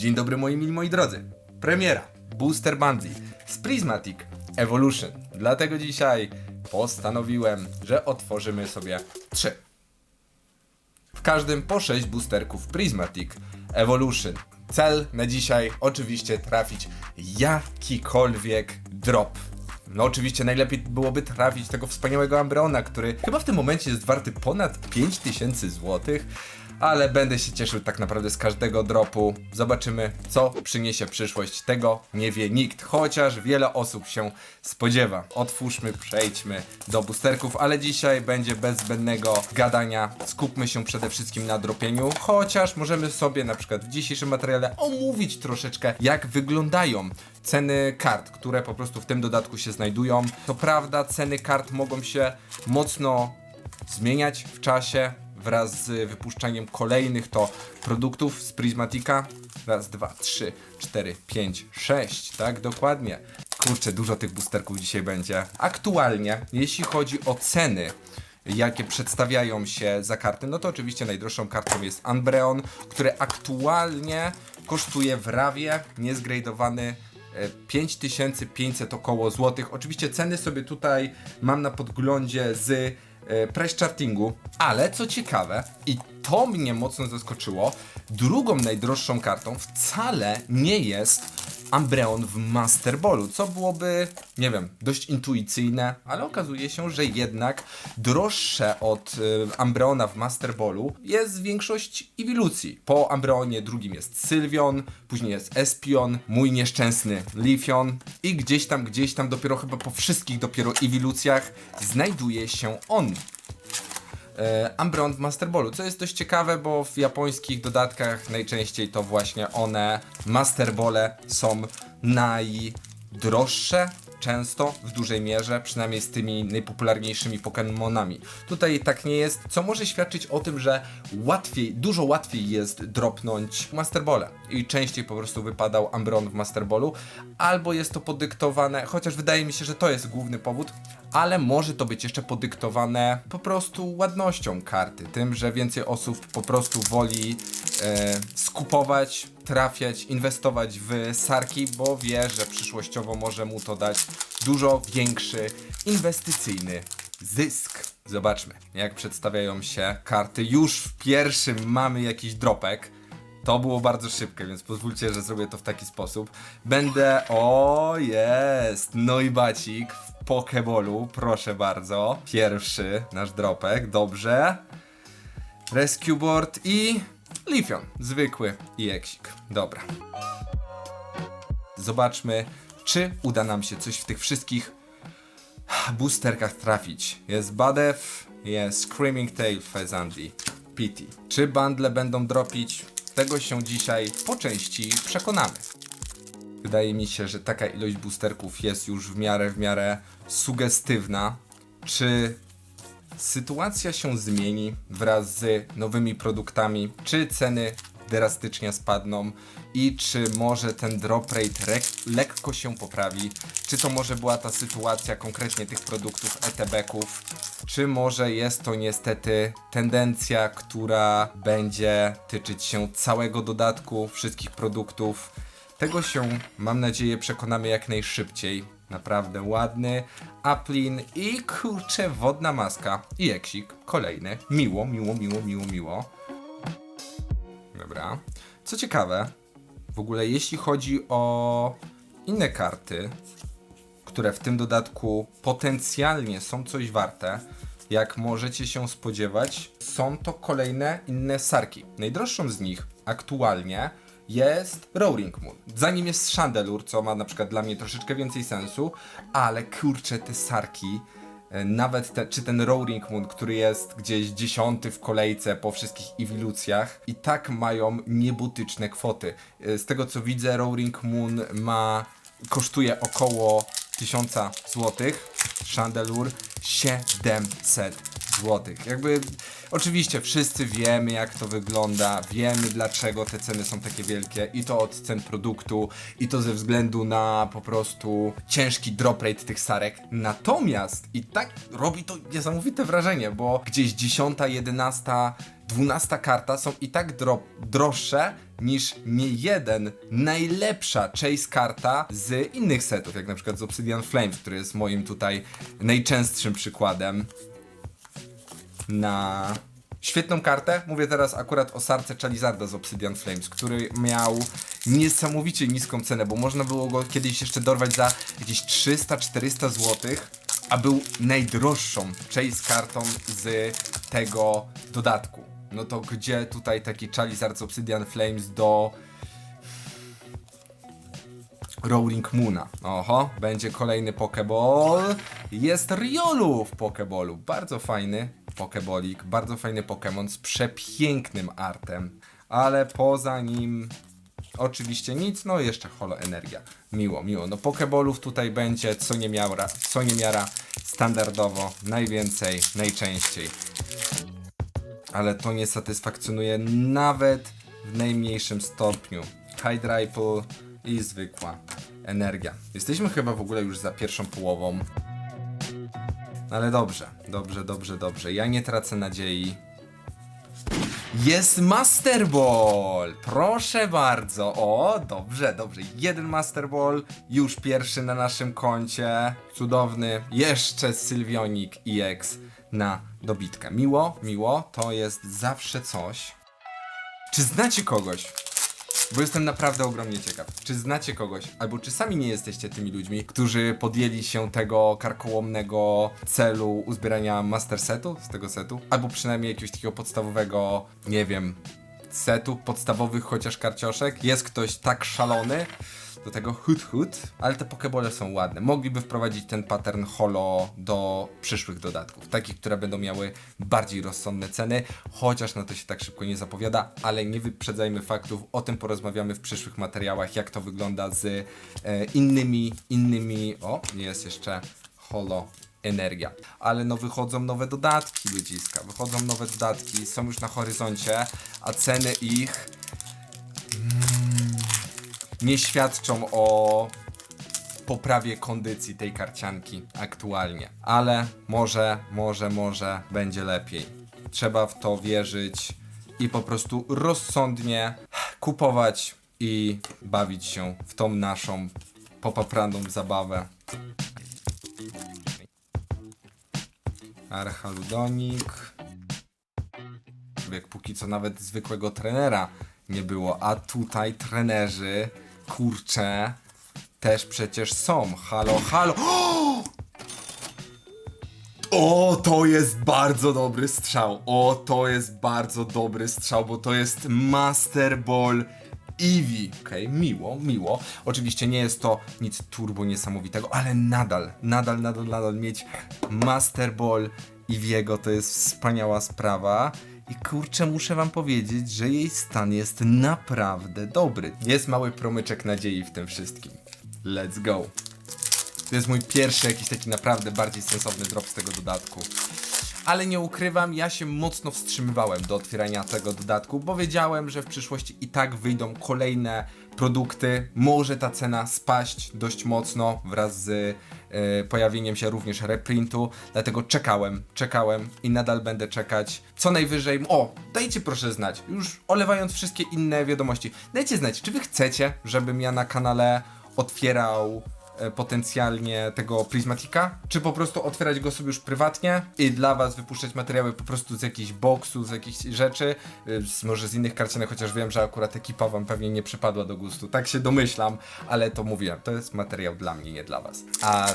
Dzień dobry moi mili, moi drodzy. Premiera Booster Bundle z Prismatic Evolution. Dlatego dzisiaj postanowiłem, że otworzymy sobie trzy. W każdym po 6 boosterków Prismatic Evolution. Cel na dzisiaj oczywiście trafić jakikolwiek drop. No oczywiście najlepiej byłoby trafić tego wspaniałego Ambreona, który chyba w tym momencie jest warty ponad 5000 złotych, ale będę się cieszył tak naprawdę z każdego dropu. Zobaczymy, co przyniesie przyszłość. Tego nie wie nikt, chociaż wiele osób się spodziewa. Otwórzmy, przejdźmy do boosterków, ale dzisiaj będzie bez zbędnego gadania. Skupmy się przede wszystkim na dropieniu, chociaż możemy sobie na przykład w dzisiejszym materiale omówić troszeczkę, jak wyglądają ceny kart, które po prostu w tym dodatku się znajdują. To prawda, ceny kart mogą się mocno zmieniać w czasie wraz z wypuszczaniem kolejnych to produktów z Prismatika. Raz, dwa, trzy, cztery, pięć, sześć, tak dokładnie. Kurczę, dużo tych boosterków dzisiaj będzie. Aktualnie, jeśli chodzi o ceny, jakie przedstawiają się za karty, no to oczywiście najdroższą kartą jest Umbreon, który aktualnie kosztuje w rawie niezgradowany e, 5500 około złotych. Oczywiście ceny sobie tutaj mam na podglądzie z e, price chartingu, ale co ciekawe, i to mnie mocno zaskoczyło, drugą najdroższą kartą wcale nie jest Umbreon w Master Ballu, co byłoby, nie wiem, dość intuicyjne, ale okazuje się, że jednak droższe od y, Umbreona w Master Ballu jest większość Evolucji. Po Umbreonie drugim jest Sylveon, później jest Espion, mój nieszczęsny Leafeon i gdzieś tam, gdzieś tam dopiero chyba po wszystkich dopiero Evolucjach znajduje się on e, Umbreon w Master Ballu, co jest dość ciekawe, bo w japońskich dodatkach najczęściej to właśnie one, Master Bole są najdroższe, często w dużej mierze, przynajmniej z tymi najpopularniejszymi Pokémonami. Tutaj tak nie jest, co może świadczyć o tym, że łatwiej, dużo łatwiej jest dropnąć Master Bole i częściej po prostu wypadał Umbreon w Master Ballu, albo jest to podyktowane, chociaż wydaje mi się, że to jest główny powód, ale może to być jeszcze podyktowane po prostu ładnością karty, tym, że więcej osób po prostu woli e, skupować, trafiać, inwestować w sarki, bo wie, że przyszłościowo może mu to dać dużo większy inwestycyjny zysk. Zobaczmy, jak przedstawiają się karty. Już w pierwszym mamy jakiś dropek. To było bardzo szybkie, więc pozwólcie, że zrobię to w taki sposób. Będę. O, jest! No i bacik w Pokeballu, proszę bardzo. Pierwszy nasz dropek, dobrze. Rescue Board i. Leafeon, zwykły i eksik. Dobra. Zobaczmy, czy uda nam się coś w tych wszystkich boosterkach trafić. Jest Badew, jest Screaming Tail, Fezandi, Pity. Czy bundle będą dropić? Tego się dzisiaj po części przekonamy. Wydaje mi się, że taka ilość boosterków jest już w miarę, w miarę sugestywna. Czy sytuacja się zmieni wraz z nowymi produktami? Czy ceny drastycznie spadną? I czy może ten drop rate lekko się poprawi? Czy to może była ta sytuacja konkretnie tych produktów ETB-ków? Czy może jest to niestety tendencja, która będzie tyczyć się całego dodatku, wszystkich produktów? Tego się, mam nadzieję, przekonamy jak najszybciej. Naprawdę ładny. Aplin i kurczę, wodna maska. I eksik. Kolejny. Miło, miło, miło, miło, miło. Dobra. Co ciekawe, w ogóle jeśli chodzi o inne karty, które w tym dodatku potencjalnie są coś warte, jak możecie się spodziewać, są to kolejne inne sarki. Najdroższą z nich aktualnie jest Roaring Moon. Za nim jest Chandelure, co ma na przykład dla mnie troszeczkę więcej sensu, ale kurczę, te sarki, e, nawet te, czy ten Roaring Moon, który jest gdzieś dziesiąty w kolejce po wszystkich ewilucjach, i tak mają niebotyczne kwoty. E, Z tego co widzę, Roaring Moon ma kosztuje około 1000 zł, Chandelure 700 zł. Jakby oczywiście wszyscy wiemy jak to wygląda, wiemy dlaczego te ceny są takie wielkie i to od cen produktu i to ze względu na po prostu ciężki drop rate tych sarek. Natomiast i tak robi to niesamowite wrażenie, bo gdzieś 10, 11 12 karta są i tak dro droższe niż nie jeden najlepsza chase karta z innych setów, jak na przykład z Obsidian Flames, który jest moim tutaj najczęstszym przykładem na świetną kartę. Mówię teraz akurat o Sarce Charizarda z Obsidian Flames, który miał niesamowicie niską cenę, bo można było go kiedyś jeszcze dorwać za jakieś 300-400 zł, a był najdroższą chase kartą z tego dodatku. No to gdzie tutaj taki Charizard z Obsidian Flames do Rolling Moona. Oho, będzie kolejny Pokeball. Jest Riolu w Pokeballu. Bardzo fajny Pokebolik, bardzo fajny Pokémon z przepięknym artem, ale poza nim oczywiście nic, no jeszcze Holo Energia. Miło, miło. No Pokeballów tutaj będzie co nie miara, co nie miara standardowo, najwięcej, najczęściej. Ale to nie satysfakcjonuje nawet w najmniejszym stopniu. Hydreiple i zwykła energia. Jesteśmy chyba w ogóle już za pierwszą połową. Ale dobrze, dobrze, dobrze, dobrze. Ja nie tracę nadziei. Jest Master Ball! Proszę bardzo. O, dobrze, dobrze. Jeden Master Ball, już pierwszy na naszym koncie. Cudowny. Jeszcze Sylwionik EX na dobitkę. Miło, miło. To jest zawsze coś. Czy znacie kogoś, bo jestem naprawdę ogromnie ciekaw. Czy znacie kogoś, albo czy sami nie jesteście tymi ludźmi, którzy podjęli się tego karkołomnego celu uzbierania master setu z tego setu? Albo przynajmniej jakiegoś takiego podstawowego, nie wiem, setu podstawowych chociaż karcioszek? Jest ktoś tak szalony? Do tego hut hut, ale te pokebole są ładne. Mogliby wprowadzić ten pattern holo do przyszłych dodatków, takich, które będą miały bardziej rozsądne ceny, chociaż na to się tak szybko nie zapowiada, ale nie wyprzedzajmy faktów, o tym porozmawiamy w przyszłych materiałach, jak to wygląda z e, innymi, innymi, o, jest jeszcze holo energia. Ale no wychodzą nowe dodatki ludziska, wychodzą nowe dodatki, są już na horyzoncie, a ceny ich nie świadczą o poprawie kondycji tej karcianki aktualnie. Ale może, może, może będzie lepiej. Trzeba w to wierzyć i po prostu rozsądnie kupować i bawić się w tą naszą popapraną zabawę. Archaludonik. Jak póki co nawet zwykłego trenera nie było, a tutaj trenerzy, kurcze, też przecież są. Halo, halo. O, to jest bardzo dobry strzał. O, to jest bardzo dobry strzał, bo to jest Master Ball Eevee. Okej, miło, miło. Oczywiście nie jest to nic turbo niesamowitego, ale nadal, nadal, nadal, nadal mieć Master Ball Eevee'ego to jest wspaniała sprawa. I kurczę, muszę wam powiedzieć, że jej stan jest naprawdę dobry. Jest mały promyczek nadziei w tym wszystkim. Let's go. To jest mój pierwszy jakiś taki naprawdę bardziej sensowny drop z tego dodatku. Ale nie ukrywam, ja się mocno wstrzymywałem do otwierania tego dodatku, bo wiedziałem, że w przyszłości i tak wyjdą kolejne produkty. Może ta cena spaść dość mocno wraz z e, pojawieniem się również reprintu. Dlatego czekałem, czekałem i nadal będę czekać. Co najwyżej. O, dajcie proszę znać, już olewając wszystkie inne wiadomości. Dajcie znać, czy wy chcecie, żebym ja na kanale otwierał potencjalnie tego Prismatika, czy po prostu otwierać go sobie już prywatnie i dla was wypuszczać materiały po prostu z jakichś boksów, z jakichś rzeczy, y, z, może z innych karcianek, chociaż wiem, że akurat ekipa wam pewnie nie przypadła do gustu, tak się domyślam, ale to mówiłem, to jest materiał dla mnie, nie dla was. A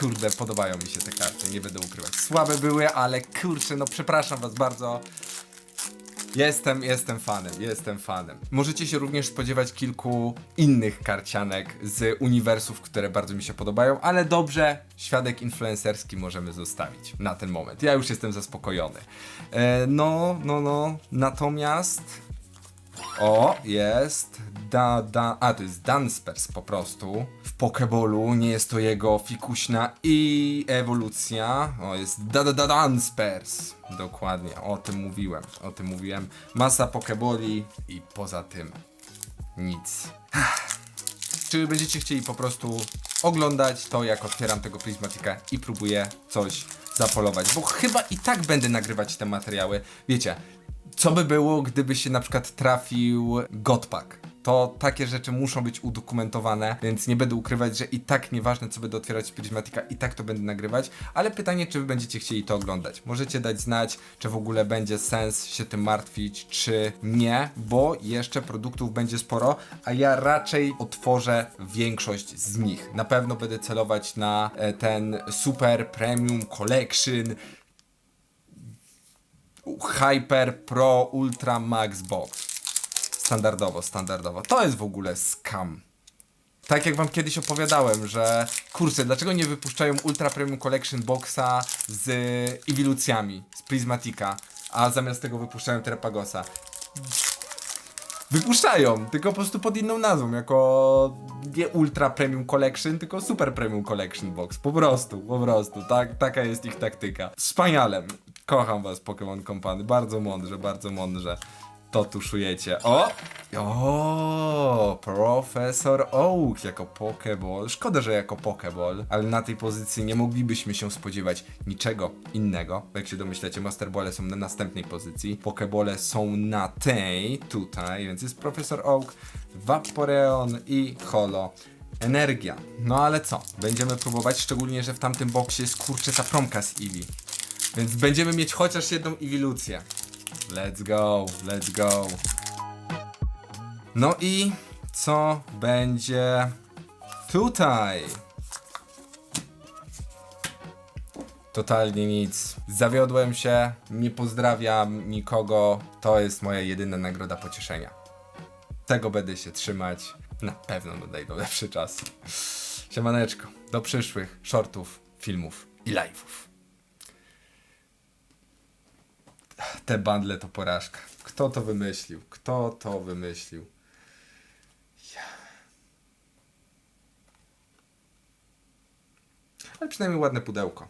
kurde, podobają mi się te karty, nie będę ukrywać. Słabe były, ale kurczę, no przepraszam was bardzo. Jestem, jestem fanem, jestem fanem. Możecie się również spodziewać kilku innych karcianek z uniwersów, które bardzo mi się podobają, ale dobrze, świadek influencerski możemy zostawić na ten moment. Ja już jestem zaspokojony. E, no, no, no, natomiast... O, jest. Da, da, a, to jest Danspers po prostu. W Pokeballu nie jest to jego fikuśna i ewolucja. O, jest da, da, da, Danspers. Dokładnie, o tym mówiłem. O tym mówiłem. Masa Pokeboli i poza tym nic. Czy będziecie chcieli po prostu oglądać to, jak otwieram tego Prismatika i próbuję coś zapolować? Bo chyba i tak będę nagrywać te materiały. Wiecie, Co by było, gdyby się na przykład trafił Godpack? To takie rzeczy muszą być udokumentowane, więc nie będę ukrywać, że i tak nieważne co będę otwierać z Prismatica, i tak to będę nagrywać, ale pytanie, czy wy będziecie chcieli to oglądać. Możecie dać znać, czy w ogóle będzie sens się tym martwić, czy nie, bo jeszcze produktów będzie sporo, a ja raczej otworzę większość z nich. Na pewno będę celować na e, ten Super Premium Collection, Hyper Pro Ultra Max Box. Standardowo, standardowo. To jest w ogóle scam. Tak jak wam kiedyś opowiadałem, że kurczę, dlaczego nie wypuszczają Ultra Premium Collection Boxa z Ewilucjami, z Prismatica, a zamiast tego wypuszczają Terrapagosa. Wypuszczają, tylko po prostu pod inną nazwą, jako nie Ultra Premium Collection, tylko Super Premium Collection Box. Po prostu, po prostu. Tak, taka jest ich taktyka. Wspaniale. Kocham was, Pokémon Company. Bardzo mądrze, bardzo mądrze. To tuszujecie. O! O! Profesor Oak jako Pokeball. Szkoda, że jako Pokeball, ale na tej pozycji nie moglibyśmy się spodziewać niczego innego. Bo Jak się domyślacie, Master Ball są na następnej pozycji. Pokebole są na tej, tutaj, więc jest Profesor Oak, Vaporeon i Holo. Energia. No ale co? Będziemy próbować, szczególnie, że w tamtym boksie jest kurczę ta promka z Eevee. Więc będziemy mieć chociaż jedną Ewilucję. Let's go, let's go. No i co będzie tutaj? Totalnie nic. Zawiodłem się, nie pozdrawiam nikogo. To jest moja jedyna nagroda pocieszenia. Tego będę się trzymać. Na pewno nadejdą lepszy czas. Siemaneczko. Do przyszłych shortów, filmów i live'ów. Te bundle to porażka. Kto to wymyślił? Kto to wymyślił? Ja. Ale przynajmniej ładne pudełko.